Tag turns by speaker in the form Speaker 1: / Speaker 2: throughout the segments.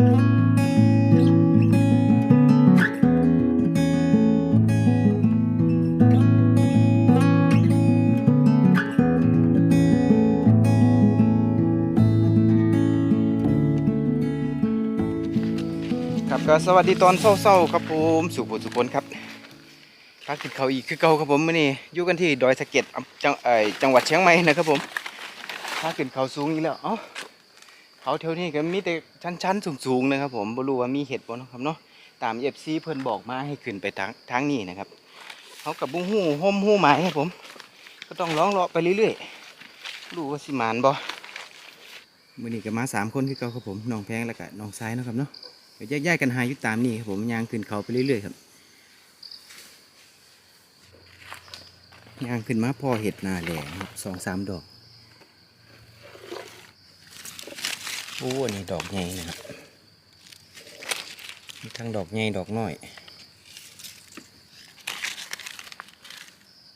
Speaker 1: ครับก็สวัสดีตอนเศร้าๆครับผมสุขสุขคนครับพาขึ้นเขาอีกคือเก่าครับผมมื่อนี้อยู่กันที่ดอยสะเก็ดจังจังหวัดเชียงใหม่นะครับผมพาขึ้นเขาสูงอีกแล้วเอ้า เขาแถวนี้ก็มีแต่ชั้นๆสูงๆนะครับผมบ่รู้ว่ามีเห็ดบ่เนาะครับเนาะตามเอฟซีเพิ่นบอกมาให้ขึ้นไปทางทางนี้นะครับเขากับบุ้งหู้ห่มหู้หมายครับผม ก็ต้องร้องเลาะไปเรื่อยๆรู้ว่าสิมานบ่มื่อนี้ก็มาสามคนคือเก่าครับผมน้องแพงแล้วก็น้องซ้ายนะครับเนาะก็แยกๆกันหาอยู่ตามนี่ครับผมยางขึ้นเขาไปเรื่อยๆครับยางขึ้นมาพอเห็ดหนาแหลงสองสามดอก โอ้อันนี้ดอกใหญ่นะครับมีทั้งดอกใหญ่ดอกน้อย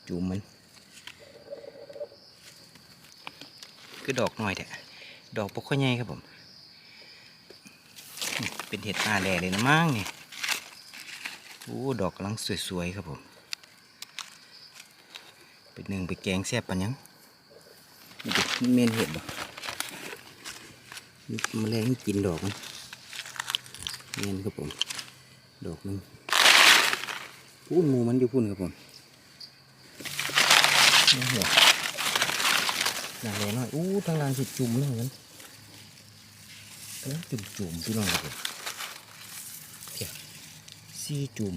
Speaker 1: จุ่มมัน คือดอกน้อยแต่ดอกปกค่อยใหญ่ครับผม เป็นเห็ดตาแหล่เลยนะมั่งนี่โอ้ดอกกำลังสวยๆครับผมเป็นหนึ่งไปแกงแซ่บปันยังนี่ดิมันเมนเห็ดบ่ นี่แมลงกินดอกมันเมนครับผม ดอกหนึ่งพูนมูมันอยู่พูนครับผมนี่หัวหนาแหล่น้อยอู้ทางล่างสิจุ่มเลยเหมือนกันเอ้ยจุ่มๆพี่น้องครับผมซีจุ่ม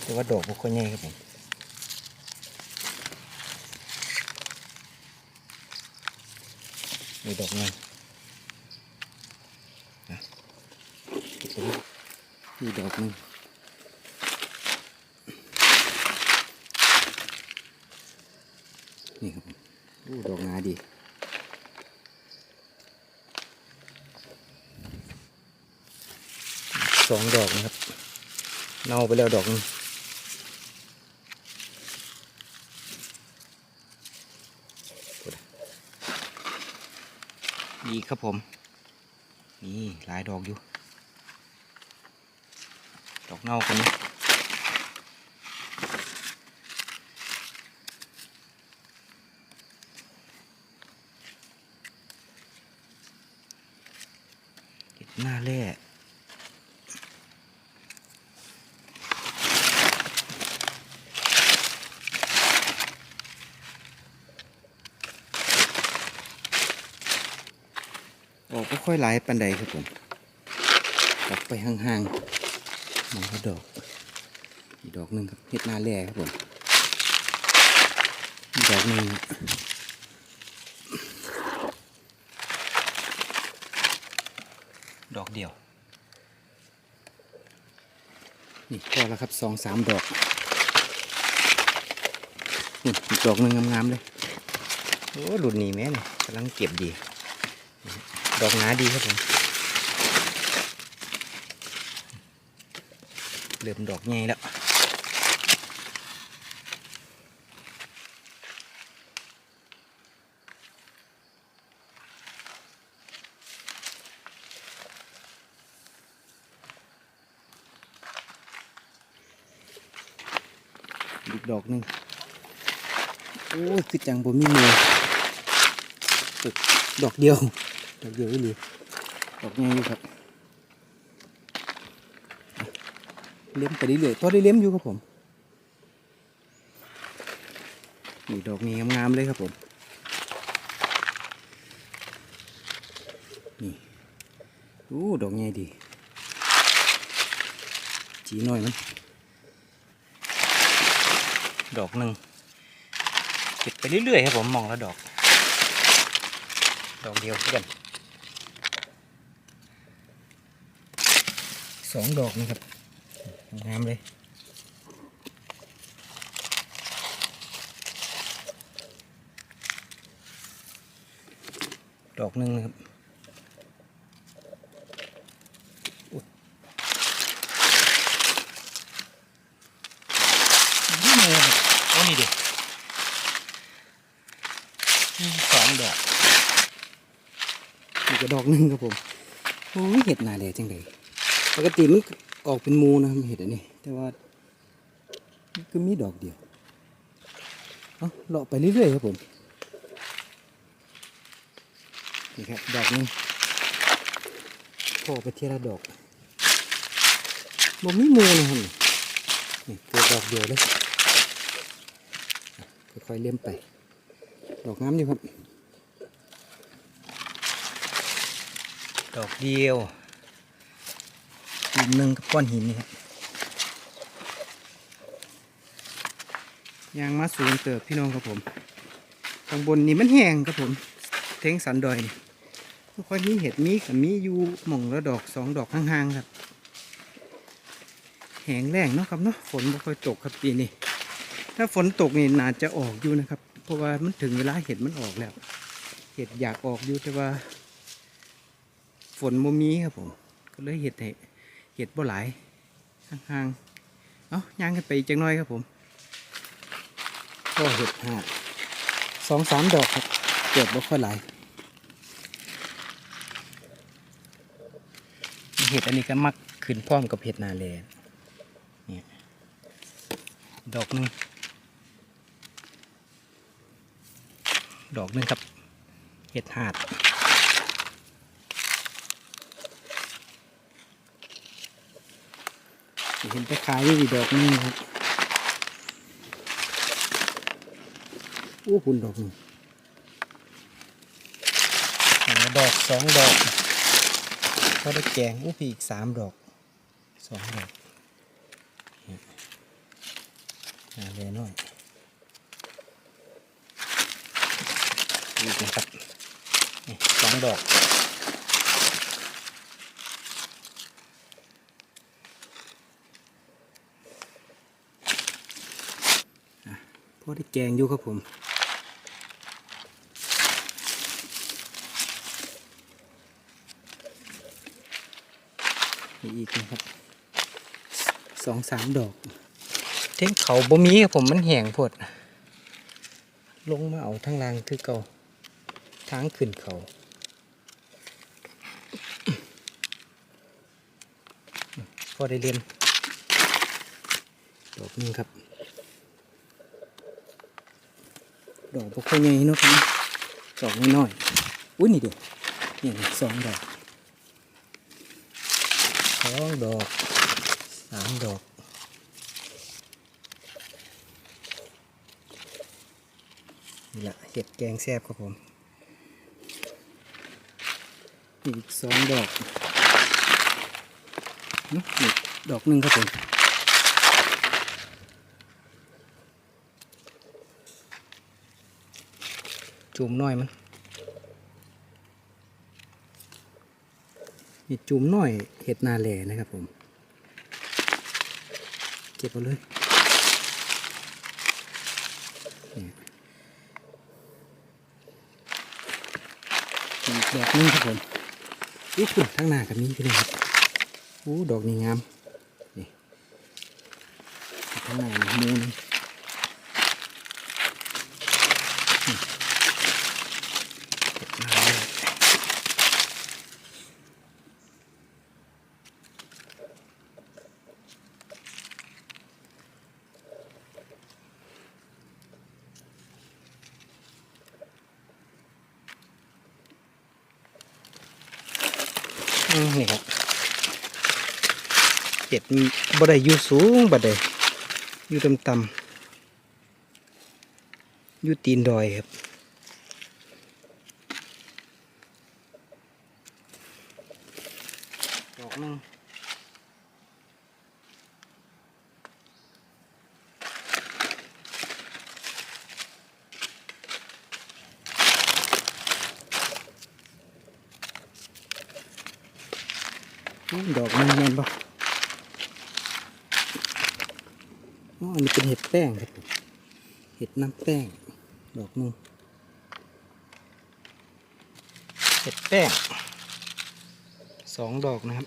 Speaker 1: แต่ว่าดอกบ่ค่อยใหญ่ครับผม มีดอกหนึงนะมีดอกหนึงนี่ครับผมโอ้ดอกงาดีสองดอกนะครับ เน่าไปแล้วดอกหนึง อีกครับผม นี่หลายดอกอยู่ ดอกเน่าคนนี้หน้าแร่ กไม่ค่อยหลายปันใดครับผมออกไปห่างๆมองดอก อีกดอกหนึ่งครับเห็ดหน้าแร่ครับผมดอกหนึ่งดอกเดียว นี่พอแล้วครับสองสามดอกนี่อีดอกหนึ่งงามๆเลย โอ้หลุดหนีแม่เนี่ยกำลังเก็บดี ดอกหนาดีครับผมเริ่มดอกใหญ่แล้วอีกดอกหนึ่งโอ้ยคือจังบ่มีมือตึกดอกเดียว ดอกเยอีหลีดอกใหญ่อยู่ครับเลี้ยมไปเรื่อยๆพอได้เลี้ยมอยู่ครับผมนี่ดอกนี้งามๆเลยครับผมนี่โอ้ดอกใหญ่ดีจีน่อยมันดอกหนึ่งเก็บไปเรื่อยๆครับผมมองแล้วดอก ดอกเดียวกัน สองดอกนะครับงามเลยดอกหนึ่งนะครับอุ๊ยนี่เลยครับโอ้นี่ดิสองดอกนี่ก็ดอกหนึ่งครับผม โอ้ยเห็ดหนาแหล่จังเลย ปกติมันออกเป็นมูนะครับเห็ดอันนี้ แต่ว่าก็มีดอกเดียวเอาเลาะไปเรื่อยๆครับผมนี่ครับดอกนึงพอไปเทียละดอกบ่มีมูนะครับนี่เกิดดอกเดียวเลยค่อยๆเลี้ยมไป ดอกงามอยู่ครับ ดอกเดียว อีกหนึ่งกับก้อนหินนี่ครับยางมาสูงเติบพี่น้องครับผมข้างบนนี่มันแห้งครับผมเทงสันดอยนี่ไม่ค่อยมีเห็ดมีกับมีอยู่หม่องละดอกสองดอกห่างๆครับแห้งแรงเนาะครับเนาะฝนไม่ค่อยตกครับปีนี้ถ้าฝนตกนี่น่าจะออกอยู่นะครับ เพราะว่ามันถึงเวลาเห็ดมันออกแล้ว เห็ดอยากออกอยู่แต่ว่า ฝนบ่มีครับผม ก็เลยเห็ดให้ เห็ดบ่หลายห่างๆเอาย่างกันไปอีกจังน้อยครับผมก็เห็ดห้าสองสามดอกครับเกิดบ่ค่อยหลายเห็ดอันนี้ก็มักขึ้นพร้อมกับเห็ดนาแลเนี่ยดอกหนึงดอกหนึงครับเห็ดหาด เห็นไปขายอยู่อีดอกนึงครับโอ้คุณดอกหนึงดอกสองดอกก็ได้แกงโอ้พี่อีกสามดอกสองดอกเนี่ยหาเลยหน่อยอีกนะครับสองดอก พอได้แกงอยู่ครับผมมีอีกนะครับสองสามดอก เท่งเขาบ่มีครับผมมันแห้งโพด ลงมาเอาทั้งล่างคือเก่าทางขึ้นเขาพอได้เรียนดอกหนึงครับ ดอกพวกค่อยใหญ่เนาะครับดอกน้อยๆอุ้ยนี่เด็นี่นี่สองดอกสองดอกสามดอกนี่แหละเห็ดแกงแซ่บครับผมอีกสองดอกนี่ดอกหนึ่งครับผม จุ่มน้อยมันนี่จุ่มน้อยเห็ดนาแหล่นะครับผม เก็บเอาเลยอีกดอกนึงครับผมอู้คุณทั้งหน้ากับนี้พี่น้องครับอู้ดอกนี้งาม นี่ทั้งหน้ามูนึ นี่ครับเห็ดบ่ได้อยู่สูงบ่ได้อยู่ต่ำต่ำอยู่ตีนดอยครับดอกนึง ดอกมันแมนป่อันนี้เป็นเห็ดแป้งครับเห็ดน้ำแป้ง ดอกนึงเห็ดแป้งสองดอกนะครับ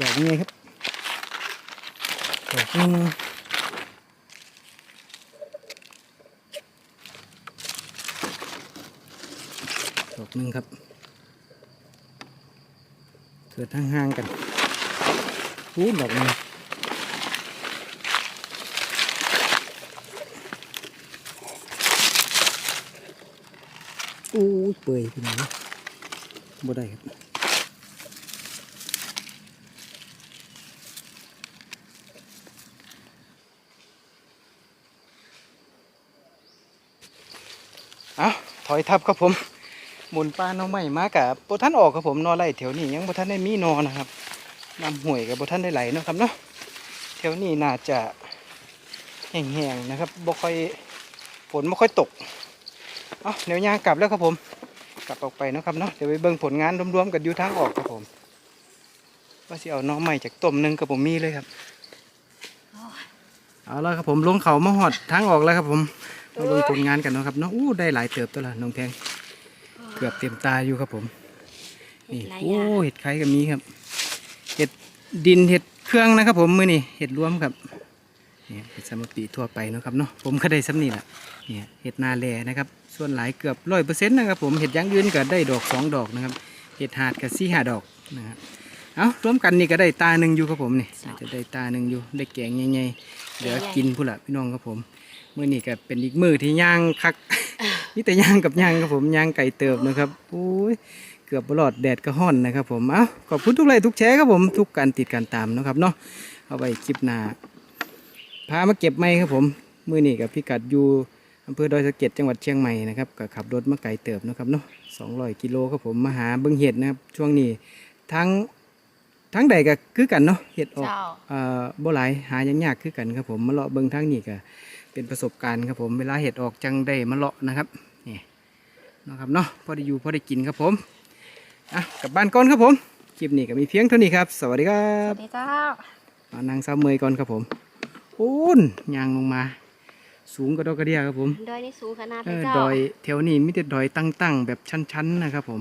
Speaker 1: ดอกนี้ครับดอกนึงดอกนึงครับ เกิดทางห่างๆกันพูดดอกนึงอู้ยเปื่อยพี่น้องบ่ได้ครับเอาถอยทับครับผม หมุนปลาน้องใหม่มากับโบท่านออกครับผมนอไล่แถวนี้ยังโบท่านได้มีนอนะครับน้ำห่วยกับโบท่านได้ไหลนะครับเนาะแถวนี้น่าจะแห้งๆนะครับบ่ค่อยฝนไม่ค่อยตกเอาเดี๋ยวยางกลับแล้วครับผม กลับออกไปนะครับเนาะเดี๋ยวไปเบิ่งผลงานรวมๆกันอยู่ทางออกครับผมว่าสิเอาน้องใหม่จากต้มหนึ่งกับผมมีเลยครับเอาละครับผมลงเขามาหอดทางออกแล้วครับผมมาดูผลงานกันนะครับเนาะอู้ได้หลายเติบตัวละน้องแพง เกือบเต็มตาอยู่ครับผม นี่
Speaker 2: หลายอ
Speaker 1: โอ้
Speaker 2: ย่าง
Speaker 1: เห็ดไข่ก็มีครับ เห็ดดินเห็ดเครื่องนะครับผมมือนี่เห็ดรวมครับเนี่ยเห็ดสามปีทั่วไปเนาะครับเนาะผมก็ได้ซ้ำนี่แหละเนี่ยเห็ดนาแลนะครับ ส่วนหลายเกือบร้อยเปอร์เซ็นต์นะครับผมเห็ดอยังยืนก็ได้ดอกสองดอกนะครับเห็ดหาดกับสี่ห้าดอกนะครับเอารวมกันนี่ก็ได้ตาหนึ่งอยู่ครับผมนี่อาจจะได้ตาหนึ่งอยู่ได้แกงใหญ่ๆเดี๋ยวกินพุ่นละพี่น้องครับผม มื้อนี้ก็เป็นอีกมือที่ย่างคัก นี่แต่ย่างกับย่างครับผมย่างไก่เติบนะครับโอ้ยเกือบบลอดแดดก็ห้อนนะครับผมเอ้าขอบคุณทุกไลค์ทุกแชร์ครับผมทุกการติดการตามเนาะครับเนาะเอาไว้คลิปหน้าพามาเก็บไม้ครับผมมื้อนี้กับพี่กัดอยู่อำเภอดอยสะเก็ดจังหวัดเชียงใหม่นะครับก็ขับรถมาไก่เติบนะครับเนาะ200กิโลครับผมมาหาเบิ่งเห็ดนะครับช่วงนี้ทั้งทั้งใดก็คือกันเนาะเห็ดออก
Speaker 2: เจ้า
Speaker 1: เอ่อบ่หลายหายังยากคือกันครับผมมาเลาะเบิ่งทางนี้ก็เป็นประสบการณ์ครับผมเวลาเห็ดออกจังได้มาเลาะนะครับ นี่เนาะครับเนาะพอได้อยู่พอได้กินครับผมอะกลับบ้านก่อนครับผมคลิปนี้ก็มีเพียงเท่านี้ครับ สวัสดีครั
Speaker 2: ส
Speaker 1: บ
Speaker 2: วัสดีเจ้า
Speaker 1: มานางสาวเมยก่อนครับผมโอ้นยางลงมา สูงกระดอกกระเดียครับผม
Speaker 2: ดอยนี่สูงขนาด
Speaker 1: เอ
Speaker 2: เลย
Speaker 1: อ
Speaker 2: เจ้า
Speaker 1: ดอยแถวนี้มีแต่ดอยตั้งๆแบบชันๆนะครับผม